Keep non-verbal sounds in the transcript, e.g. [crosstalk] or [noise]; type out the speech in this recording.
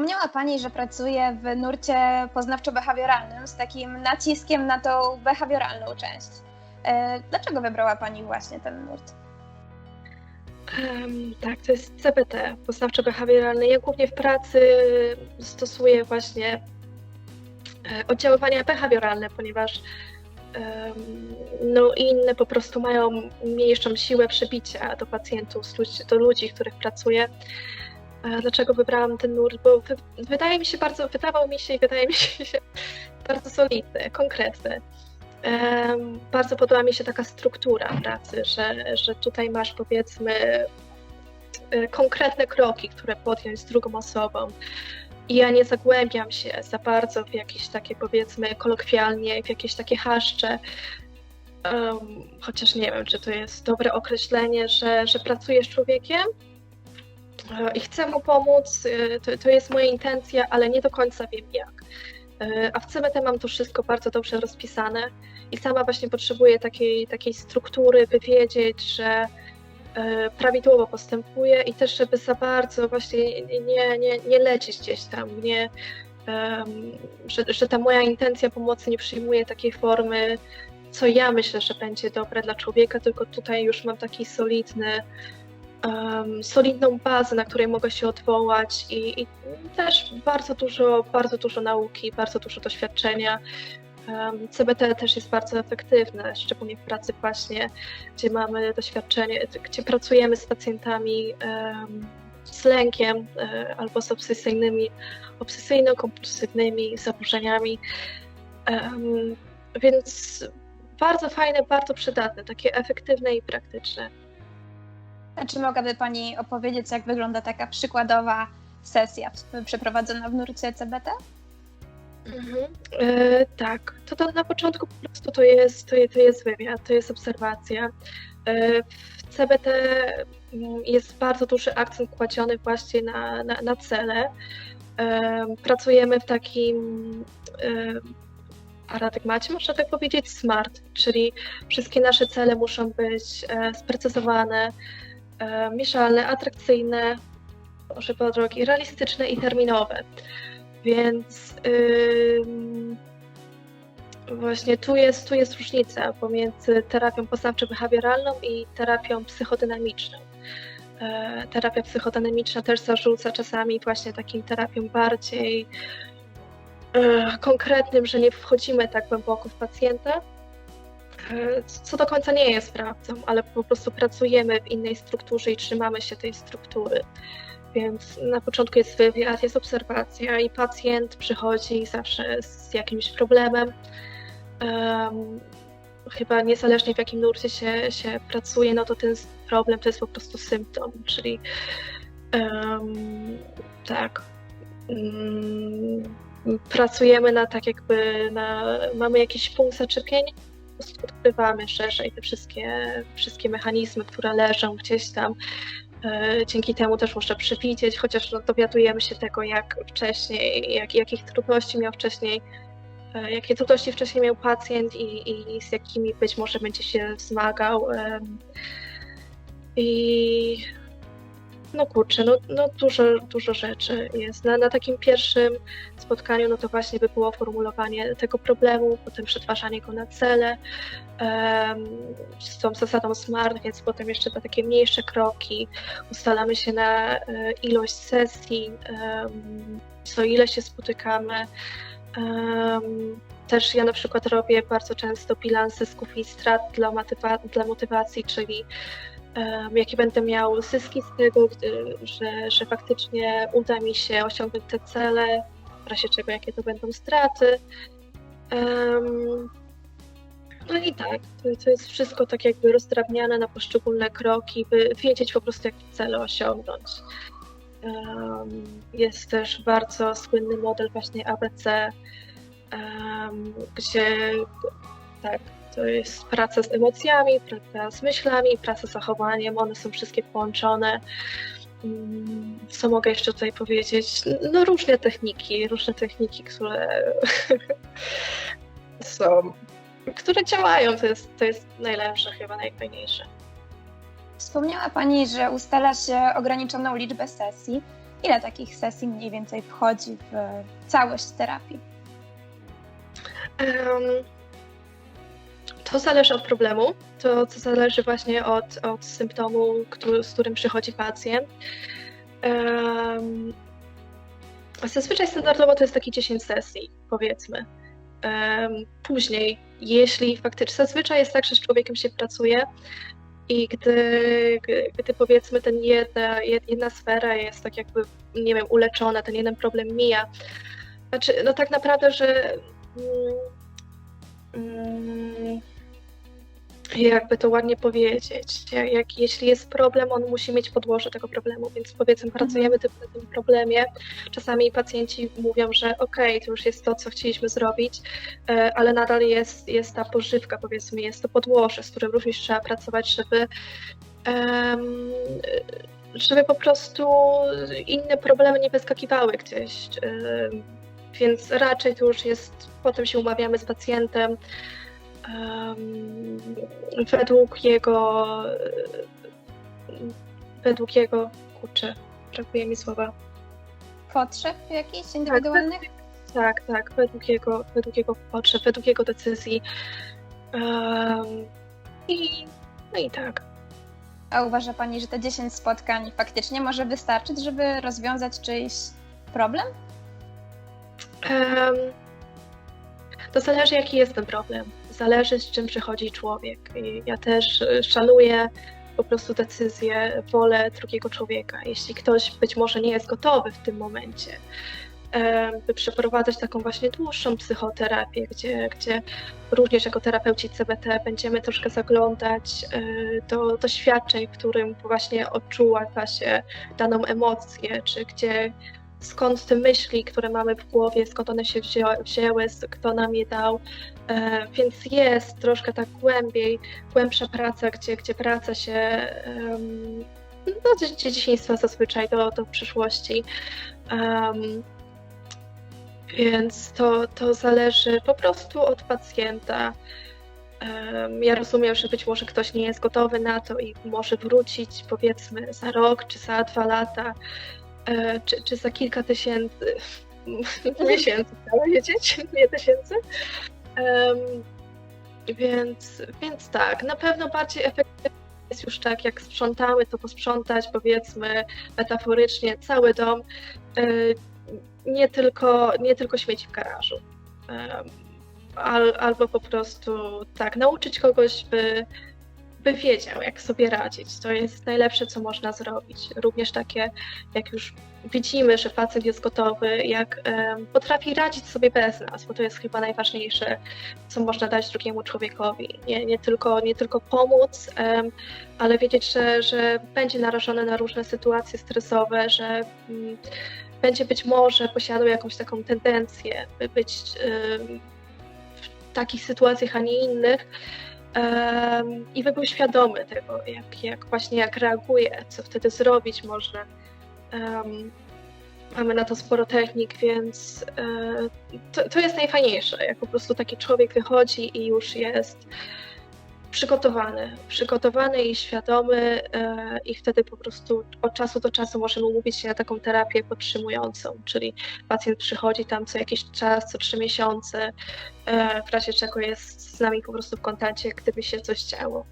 Wspomniała Pani, że pracuje w nurcie poznawczo-behawioralnym z takim naciskiem na tą behawioralną część. E, dlaczego wybrała Pani właśnie ten nurt? Um, tak, to jest CBT, poznawczo-behawioralny. Ja głównie w pracy stosuję właśnie e, oddziaływania behawioralne, ponieważ um, no, inne po prostu mają mniejszą siłę przebicia do pacjentów, do ludzi, których pracuję. Dlaczego wybrałam ten nurt? Bo wydaje mi się bardzo, wydawał mi się i wydaje mi się [laughs] bardzo solidny, konkretny. Bardzo podoba mi się taka struktura pracy, że, że tutaj masz powiedzmy e, konkretne kroki, które podjąć z drugą osobą. I ja nie zagłębiam się za bardzo w jakieś takie powiedzmy kolokwialnie, w jakieś takie haszcze. Um, chociaż nie wiem, czy to jest dobre określenie, że, że pracuję z człowiekiem, i chcę mu pomóc, e, to, to jest moja intencja, ale nie do końca wiem jak. E, a w CBT mam to wszystko bardzo dobrze rozpisane i sama właśnie potrzebuję takiej, takiej struktury, by wiedzieć, że prawidłowo postępuję i też, żeby za bardzo właśnie nie, nie, nie lecieć gdzieś tam, nie, że, że ta moja intencja pomocy nie przyjmuje takiej formy, co ja myślę, że będzie dobre dla człowieka, tylko tutaj już mam taki solidny um, solidną bazę, na której mogę się odwołać i, i, też bardzo dużo, bardzo dużo nauki, bardzo dużo doświadczenia. Um, CBT też jest bardzo efektywne, szczególnie w pracy właśnie, gdzie mamy doświadczenie, gdzie pracujemy z pacjentami um, z lękiem e, albo z obsesyjnymi, obsesyjno-kompulsywnymi zaburzeniami. więc bardzo fajne, bardzo przydatne, takie efektywne i praktyczne. Czy mogłaby Pani opowiedzieć, jak wygląda taka przykładowa sesja przeprowadzona w nurcie CBT? Mhm. E, tak, to, to na początku po prostu to jest, to, to jest wywiad, to jest obserwacja. E, w CBT mm, jest bardzo duży akcent kładziony właśnie na, na, na cele. E, pracujemy w takim e, paradygmacie, można tak powiedzieć, SMART, czyli wszystkie nasze cele muszą być e, sprecyzowane, mieszalne, atrakcyjne, może po drogi, realistyczne i terminowe. Więc yy, właśnie tu jest, tu jest różnica pomiędzy terapią poznawczo-behawioralną i terapią psychodynamiczną. E, terapia psychodynamiczna też zarzuca czasami właśnie takim terapią bardziej e, konkretnym, że nie wchodzimy tak głęboko w pacjenta, E, co do końca nie jest prawdą, ale po prostu pracujemy w innej strukturze i trzymamy się tej struktury. Więc na początku jest wywiad, jest obserwacja i pacjent przychodzi zawsze z jakimś problemem. Um, chyba niezależnie w jakim nurcie się, się pracuje, no to ten problem to jest po prostu symptom, czyli um, tak. Um, pracujemy na tak jakby na, mamy jakiś punkt zaczepienia odkrywamy szerzej te wszystkie, wszystkie mechanizmy, które leżą gdzieś tam. E, dzięki temu też można przewidzieć, chociaż no, dowiadujemy się tego, jak wcześniej, jak, jakich trudności miał wcześniej, e, jakie trudności wcześniej miał pacjent i, i z jakimi być może będzie się zmagał. I no kurczę, no, no dużo, dużo rzeczy jest. Na, na takim pierwszym spotkaniu, no to właśnie by było formulowanie tego problemu, potem przetwarzanie go na cele um, z tą zasadą SMART, więc potem jeszcze te takie mniejsze kroki. Ustalamy się na e, ilość sesji, um, co ile się spotykamy. Um, też ja na przykład robię bardzo często bilans zysków i strat dla, dla motywacji, czyli jakie będę miał zyski z tego, że, że faktycznie uda mi się osiągnąć te cele, w razie czego jakie to będą straty. No i tak, to, jest wszystko tak jakby rozdrabniane na poszczególne kroki, by wiedzieć po prostu, jakie cele osiągnąć. Jest też bardzo słynny model właśnie ABC, gdzie tak, to jest praca z emocjami, praca z myślami, praca z zachowaniem, one są wszystkie połączone. Mm, co mogę jeszcze tutaj powiedzieć? No różne techniki, różne techniki, które [laughs] są, które działają, to jest, to jest najlepsze, chyba najfajniejsze. Wspomniała Pani, że ustala się ograniczoną liczbę sesji. Ile takich sesji mniej więcej wchodzi w całość terapii? Um, to zależy od problemu, to, to zależy właśnie od, od symptomu, który, z którym przychodzi pacjent. Um, zazwyczaj standardowo to jest takie 10 sesji, powiedzmy. Um, później, jeśli faktycznie, zazwyczaj jest tak, że z człowiekiem się pracuje i gdy, gdy powiedzmy ten jedna, jedna sfera jest tak jakby, nie wiem, uleczona, ten jeden problem mija, znaczy, no tak naprawdę, że mm, mm, jakby to ładnie powiedzieć, jak, jak, jeśli jest problem, on musi mieć podłoże tego problemu, więc powiedzmy mhm. pracujemy tylko na tym problemie. Czasami pacjenci mówią, że okej, okay, to już jest to, co chcieliśmy zrobić, e, ale nadal jest, jest ta pożywka, powiedzmy, jest to podłoże, z którym również trzeba pracować, żeby żeby po prostu inne problemy nie wyskakiwały gdzieś. Więc raczej to już jest, potem się umawiamy z pacjentem, um, według jego według jego kurczę, brakuje mi słowa. Potrzeb jakichś indywidualnych? Tak, tak, tak, według jego, według jego potrzeb, według jego decyzji. Um, I no i tak. A uważa Pani, że te 10 spotkań faktycznie może wystarczyć, żeby rozwiązać czyjś problem? Um, to zależy, jaki jest ten problem zależy z czym przychodzi człowiek. I ja też y, szanuję po prostu decyzję, wolę drugiego człowieka. Jeśli ktoś być może nie jest gotowy w tym momencie, by przeprowadzać taką właśnie dłuższą psychoterapię, gdzie, gdzie również jako terapeuci CBT będziemy troszkę zaglądać y, do doświadczeń, w którym właśnie odczuła się daną emocję, czy gdzie skąd te myśli, które mamy w głowie, skąd one się wzięły, kto nam je dał. E, więc jest troszkę tak głębiej, głębsza praca, gdzie, gdzie praca się do dzieciństwa zazwyczaj, do, do przyszłości. Um, więc to, to zależy po prostu od pacjenta. Um, ja rozumiem, że być może ktoś nie jest gotowy na to i może wrócić powiedzmy za rok czy za dwa lata. E, czy, czy za kilka tysięcy, [laughs] miesięcy, wiedzieć, [laughs] nie tysięcy. Um, więc, więc tak, na pewno bardziej efektywnie jest już tak, jak sprzątamy, to posprzątać, powiedzmy metaforycznie, cały dom, e, nie tylko, nie tylko śmieci w garażu. Al, albo po prostu tak, nauczyć kogoś, by by wiedział, jak sobie radzić. To jest najlepsze, co można zrobić. Również takie, jak już widzimy, że pacjent jest gotowy, jak um, potrafi radzić sobie bez nas, bo to jest chyba najważniejsze, co można dać drugiemu człowiekowi. Nie, nie, tylko, nie tylko pomóc, um, ale wiedzieć, że, że będzie narażony na różne sytuacje stresowe, że um, będzie być może posiadał jakąś taką tendencję, by być w takich sytuacjach, a nie innych Um, I by był świadomy tego, jak, jak właśnie jak reaguje, co wtedy zrobić można. Um, mamy na to sporo technik, więc um, to, to jest najfajniejsze, jak po prostu taki człowiek wychodzi i już jest przygotowany, przygotowany i świadomy e, i wtedy po prostu od czasu do czasu możemy umówić się na taką terapię podtrzymującą, czyli pacjent przychodzi tam co jakiś czas, co trzy miesiące, e, w razie czego jest z nami po prostu w kontakcie, gdyby się coś działo.